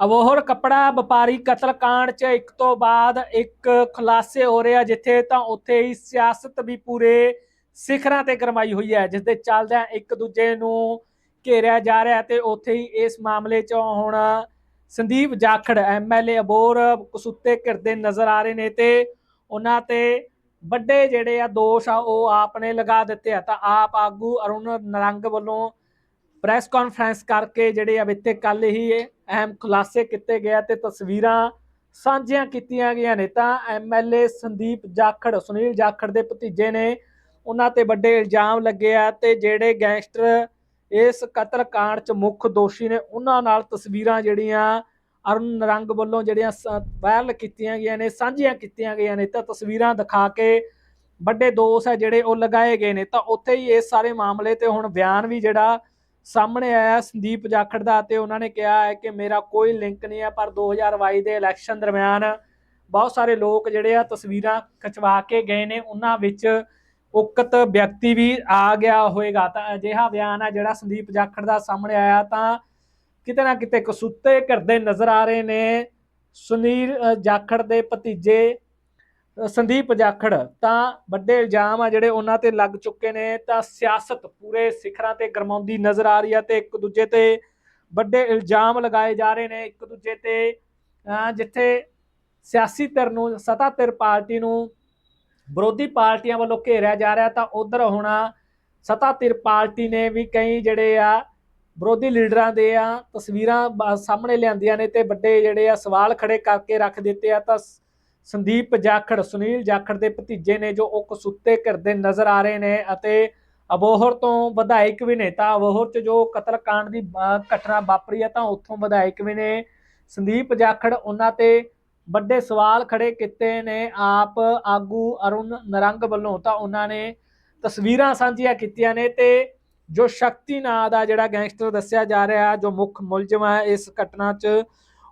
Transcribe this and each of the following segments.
ਅਬੋਹਰ ਕਪੜਾ ਵਪਾਰੀ ਕਤਲकांड 'ਚ ਇੱਕ ਤੋਂ ਬਾਅਦ ਇੱਕ ਖੁਲਾਸੇ ਹੋ ਰਿਹਾ, ਜਿੱਥੇ ਤਾਂ ਉੱਥੇ ਹੀ ਸਿਆਸਤ ਵੀ ਪੂਰੇ ਸਿਖਰਾਂ ਤੇ ਗਰਮਾਈ ਹੋਈ ਹੈ, ਜਿਸ ਦੇ ਚੱਲਦਿਆਂ ਇੱਕ ਦੂਜੇ ਨੂੰ ਘੇਰਿਆ ਜਾ ਰਿਹਾ ਤੇ ਉੱਥੇ ਹੀ ਇਸ ਮਾਮਲੇ 'ਚ ਹੁਣ ਸੰਦੀਪ ਜਾਖੜ ਐਮਐਲਏ ਅਬੋਹਰ ਕਸੂਤੇ ਘਿਰਦੇ ਨਜ਼ਰ ਆ ਰਹੇ ਨੇ ਤੇ ਉਹਨਾਂ ਤੇ ਵੱਡੇ ਜਿਹੜੇ ਆ ਦੋਸ਼ ਆ, ਉਹ ਆਪ ਨੇ ਲਗਾ ਦਿੱਤੇ ਆ। ਤਾਂ ਆਪ ਆਗੂ ਅਰੁਣ ਨਰੰਗ ਵੱਲੋਂ ਪ੍ਰੈਸ ਕਾਨਫਰੰਸ ਕਰਕੇ ਜਿਹੜੇ ਆ ਬਿੱਤੇ ਕੱਲ ਹੀ ਇਹ ਅਹਿਮ ਖੁਲਾਸੇ ਕੀਤੇ ਗਏ ਆ ਤੇ ਤਸਵੀਰਾਂ ਸਾਂਝੀਆਂ ਕੀਤੀਆਂ ਗਈਆਂ ਨੇ ਤਾਂ ਐਮਐਲਏ ਸੰਦੀਪ ਜਾਖੜ, ਸੁਨੀਲ ਜਾਖੜ ਦੇ ਭਤੀਜੇ ਨੇ ਉਹਨਾਂ ਤੇ ਵੱਡੇ ਇਲਜ਼ਾਮ ਲੱਗੇ ਆ ਤੇ ਜਿਹੜੇ ਗੈਂਗਸਟਰ ਇਸ ਕਤਲ ਕਾਂਡ 'ਚ ਮੁੱਖ ਦੋਸ਼ੀ ਨੇ ਉਹਨਾਂ ਨਾਲ ਤਸਵੀਰਾਂ ਜਿਹੜੀਆਂ ਅਰੁਣ ਨਰੰਗ ਵੱਲੋਂ ਜਿਹੜੀਆਂ ਸ- ਵਾਇਰਲ ਕੀਤੀਆਂ ਗਈਆਂ ਨੇ, ਸਾਂਝੀਆਂ ਕੀਤੀਆਂ ਗਈਆਂ ਨੇ ਤਾਂ ਤਸਵੀਰਾਂ ਦਿਖਾ ਕੇ ਵੱਡੇ ਦੋਸ਼ ਹੈ ਜਿਹੜੇ ਉਹ ਲਗਾਏ ਗਏ ਨੇ ਤਾਂ ਉੱਥੇ ਹੀ ਇਸ ਸਾਰੇ ਮਾਮਲੇ ਤੇ ਹੁਣ ਬਿਆਨ ਵੀ ਜਿਹੜਾ ਸਾਹਮਣੇ ਆਇਆ ਸੰਦੀਪ ਜਾਖੜ ਦਾ ਤੇ ਉਹਨਾਂ ਨੇ ਕਿਹਾ ਹੈ ਕਿ ਮੇਰਾ ਕੋਈ ਲਿੰਕ ਨਹੀਂ ਹੈ, ਪਰ 2022 ਦੇ ਇਲੈਕਸ਼ਨ ਦਰਮਿਆਨ ਬਹੁਤ ਸਾਰੇ ਲੋਕ ਜਿਹੜੇ ਆ ਤਸਵੀਰਾਂ ਖਿਚਵਾ ਕੇ ਗਏ ਨੇ। ਉਹਨਾਂ ਵਿੱਚ ਉਕਤ ਵਿਅਕਤੀ ਵੀ ਆ ਗਿਆ ਹੋਏਗਾ ਤਾਂ ਅਜਿਹਾ ਬਿਆਨ ਆ ਜਿਹੜਾ ਸੰਦੀਪ ਜਾਖੜ ਦਾ ਸਾਹਮਣੇ ਆਇਆ ਤਾਂ ਕਿਤੇ ਨਾ ਕਿਤੇ ਕਸੂਤੇ ਕਰਦੇ ਨਜ਼ਰ ਆ ਰਹੇ ਨੇ। ਸੁਨੀਲ ਜਾਖੜ ਦੇ ਭਤੀਜੇ ਸੰਦੀਪ ਜਾਖੜ, ਤਾਂ ਵੱਡੇ ਇਲਜ਼ਾਮ ਆ ਜਿਹੜੇ ਉਹਨਾਂ ਤੇ ਲੱਗ ਚੁੱਕੇ ਨੇ, ਤਾਂ ਸਿਆਸਤ ਪੂਰੇ ਸਿਖਰਾਂ ਤੇ ਗਰਮਾਉਂਦੀ ਨਜ਼ਰ ਆ ਰਹੀ ਆ ਤੇ ਇੱਕ ਦੂਜੇ ਤੇ ਵੱਡੇ ਇਲਜ਼ਾਮ ਲਗਾਏ ਜਾ ਰਹੇ ਨੇ, ਇੱਕ ਦੂਜੇ ਤੇ ਜਿੱਥੇ ਸਿਆਸੀ ਧਿਰ ਨੂੰ, ਸੱਤਾ ਧਿਰ ਪਾਰਟੀ ਨੂੰ ਵਿਰੋਧੀ ਪਾਰਟੀਆਂ ਵੱਲੋਂ ਘੇਰਿਆ ਜਾ ਰਿਹਾ, ਤਾਂ ਉਧਰ ਹੋਣਾ ਸੱਤਾ ਧਿਰ ਪਾਰਟੀ ਨੇ ਵੀ ਕਈ ਜਿਹੜੇ ਆ ਵਿਰੋਧੀ ਲੀਡਰਾਂ ਦੇ ਆ ਤਸਵੀਰਾਂ ਬ- ਸਾਹਮਣੇ ਲਿਆਂਦੀਆਂ ਨੇ ਤੇ ਵੱਡੇ ਜਿਹੜੇ ਆ ਸਵਾਲ ਖੜੇ ਕਰਕੇ ਰੱਖ ਦਿੱਤੇ ਆ, ਤਾਂ ਸ- ਸੰਦੀਪ ਜਾਖੜ, ਸੁਨੀਲ ਜਾਖੜ ਦੇ ਭਤੀਜੇ ਨੇ ਜੋ ਉਹ ਕਸੁੱਤੇ ਕਰਦੇ ਨਜ਼ਰ ਆ ਰਹੇ ਨੇ ਅਤੇ ਅਬੋਹਰ ਤੋਂ ਵਿਧਾਇਕ ਵੀ ਨੇ? ਤਾਂ ਅਬੋਹਰ 'ਚ ਜੋ ਕਤਲकांड ਦੀ ਘਟਨਾ ਵਾਪਰੀ ਆ ਤਾਂ ਉੱਥੋਂ ਵਿਧਾਇਕ ਵੀ ਨੇ? ਸੰਦੀਪ ਜਾਖੜ, ਉਹਨਾਂ ਤੇ ਵੱਡੇ ਸਵਾਲ ਖੜੇ ਕੀਤੇ ਨੇ ਆਪ ਆਗੂ ਅਰੁਣ ਨਰੰਗ ਵੱਲੋਂ। ਤਾਂ ਉਹਨਾਂ ਨੇ ਤਸਵੀਰਾਂ ਸਾਂਝੀਆਂ ਕੀਤੀਆਂ ਨੇ ਤੇ ਜੋ ਸ਼ਕਤੀ ਨਾਂ ਦਾ ਜਿਹੜਾ ਗੈਂਗਸਟਰ ਦੱਸਿਆ ਜਾ ਰਿਹਾ, ਜੋ ਮੁੱਖ ਮੁਲਜ਼ਮ ਹੈ ਇਸ ਘਟਨਾ 'ਚ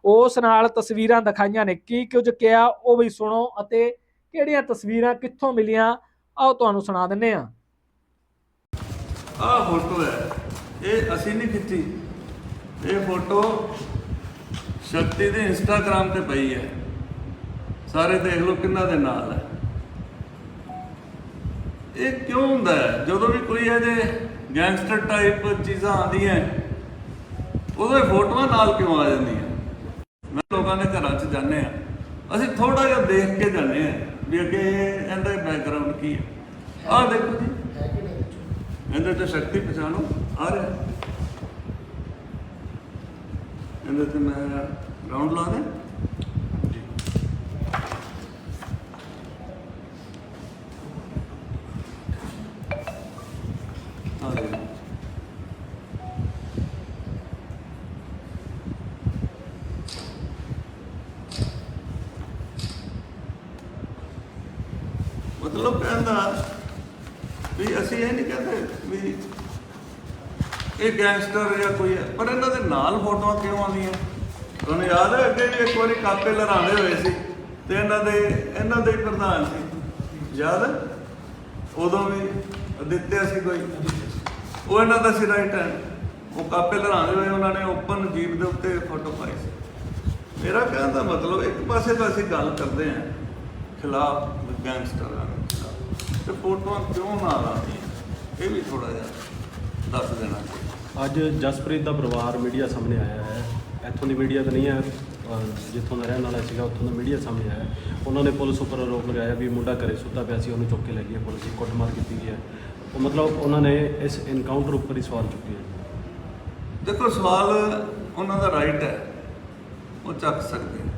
ਉਸ ਨਾਲ ਤਸਵੀਰਾਂ ਦਿਖਾਈਆਂ ਨੇ। ਕੀ ਕੁਝ ਕਿਹਾ, ਉਹ ਵੀ ਸੁਣੋ ਅਤੇ ਕਿਹੜੀਆਂ ਤਸਵੀਰਾਂ ਕਿੱਥੋਂ ਮਿਲੀਆਂ, ਆਓ ਤੁਹਾਨੂੰ ਸੁਣਾ ਦਿੰਨੇ ਆ। ਆਹ ਫੋਟੋ ਹੈ। ਇਹ ਅਸੀਂ ਨਹੀਂ ਖਿੱਚੀ। ਇਹ ਫੋਟੋ ਸ਼ਕਤੀ ਦੇ ਇੰਸਟਾਗ੍ਰam ਤੇ ਪਈ ਹੈ। ਸਾਰੇ ਦੇਖ ਲਓ ਕਿੰਨਾ ਦੇ ਨਾਲ ਹੈ। ਇਹ ਕਿਉਂ ਹੁੰਦਾ ਹੈ? ਜਦੋਂ ਵੀ ਕੋਈ ਇਹਦੇ ਗੈਂਗਸਟਰ ਟਾਈਪ ਚੀਜ਼ਾਂ ਆਉਂਦੀਆਂ ਉਦੋਂ ਫੋਟੋਆਂ ਨਾਲ ਕਿਉਂ ਆ ਜਾਂਦੀਆਂ? ਮੈਂ ਲੋਕਾਂ ਦੇ ਘਰਾਂ 'ਚ ਜਾਂਦੇ ਆ ਅਸੀਂ ਥੋੜਾ ਜਿਹਾ ਦੇਖ ਕੇ ਜਾਂਦੇ ਆ ਵੀ ਅੱਗੇ ਇਹਦਾ ਬੈਕਗ੍ਰਾਉਂਡ ਕੀ ਹੈ। ਆਹ ਦੇਖੋ ਜੀ। ਇਹਦੇ ਤੇ ਸ਼ਕਤੀ ਪਛਾਣੋ, ਆ ਰਿਹਾ। ਇਹਦੇ ਤੇ ਮੈਂ ਰਾਉਂਡ ਲਾ ਦੇ ਆ ਰਿਹਾ ਮਤਲਬ ਕਹਿੰਦਾ ਵੀ ਅਸੀਂ ਇਹ ਨਹੀਂ ਕਹਿੰਦੇ ਵੀ ਇਹ ਗੈਂਗਸਟਰ ਜਾਂ ਕੋਈ ਹੈ, ਪਰ ਇਹਨਾਂ ਦੇ ਨਾਲ ਫੋਟੋਆਂ ਕਿਉਂ ਆਉਂਦੀਆਂ? ਤੁਹਾਨੂੰ ਯਾਦ ਹੈ ਅੱਗੇ ਵੀ ਇੱਕ ਵਾਰੀ ਕਾਪੇ ਲਹਿਰਾਉਂਦੇ ਹੋਏ ਸੀ ਤੇ ਇਹਨਾਂ ਦੇ ਇਹਨਾਂ ਦੇ ਪ੍ਰਧਾਨ ਸੀ। ਯਾਦ ਹੈ? ਉਦੋਂ ਵੀ ਦਿੱਤੇ ਸੀ ਕੋਈ। ਉਹ ਇਹਨਾਂ ਦਾ ਸੀ ਰਾਈਟ ਹੈ ਉਹ ਕਾਪੇ ਲਹਿਰਾਉਂਦੇ ਹੋਏ ਉਹਨਾਂ ਨੇ ਓਪਨ ਜੀਪ ਦੇ ਉੱਤੇ ਫੋਟੋ ਪਾਈ ਸੀ। ਮੇਰਾ ਕਹਿਣ ਦਾ ਮਤਲਬ ਇੱਕ ਪਾਸੇ ਤਾਂ ਅਸੀਂ ਗੱਲ ਕਰਦੇ ਹਾਂ ਖਿਲਾਫ ਗੈਂਗਸਟਰਾਂ ਦੇ ਤੇ ਫੋਟੋਆਂ ਕਿਉਂ ਨਾਲ ਆਉਂਦੀਆਂ ਇਹ ਵੀ ਥੋੜਾ ਜਿਹਾ ਦੱਸ ਦੇਣਾ ਅੱਜ ਜਸਪ੍ਰੀਤ ਦਾ ਪਰਿਵਾਰ ਮੀਡੀਆ ਸਾਹਮਣੇ ਆਇਆ ਹੈ। ਇੱਥੋਂ ਦੀ ਮੀਡੀਆ ਤਾਂ ਨਹੀਂ ਹੈ। ਜਿੱਥੋਂ ਦਾ ਰਹਿਣ ਵਾਲਾ ਸੀਗਾ ਉੱਥੋਂ ਦਾ ਮੀਡੀਆ ਸਾਹਮਣੇ ਆਇਆ। ਉਹਨਾਂ ਨੇ ਪੁਲਿਸ ਉੱਪਰ ਆਰੋਪ ਲਗਾਇਆ ਵੀ ਮੁੰਡਾ ਘਰੇ ਸੁੱਤਾ ਪਿਆ ਸੀ ਉਹਨੂੰ ਚੁੱਕ ਕੇ ਲੈ ਗਈ ਪੁਲਿਸ ਦੀ ਕੁੱਟਮਾਰ ਕੀਤੀ ਗਈ ਹੈ। ਉਹ ਮਤਲਬ ਉਹਨਾਂ ਨੇ ਇਸ ਇਨਕਾਊਂਟਰ ਉੱਪਰ ਹੀ ਸਵਾਲ ਚੁੱਕੇ ਹੈ। ਦੇਖੋ ਸਵਾਲ ਉਹਨਾਂ ਦਾ ਰਾਈਟ ਹੈ। ਉਹ ਚੱਕ ਸਕਦੇ।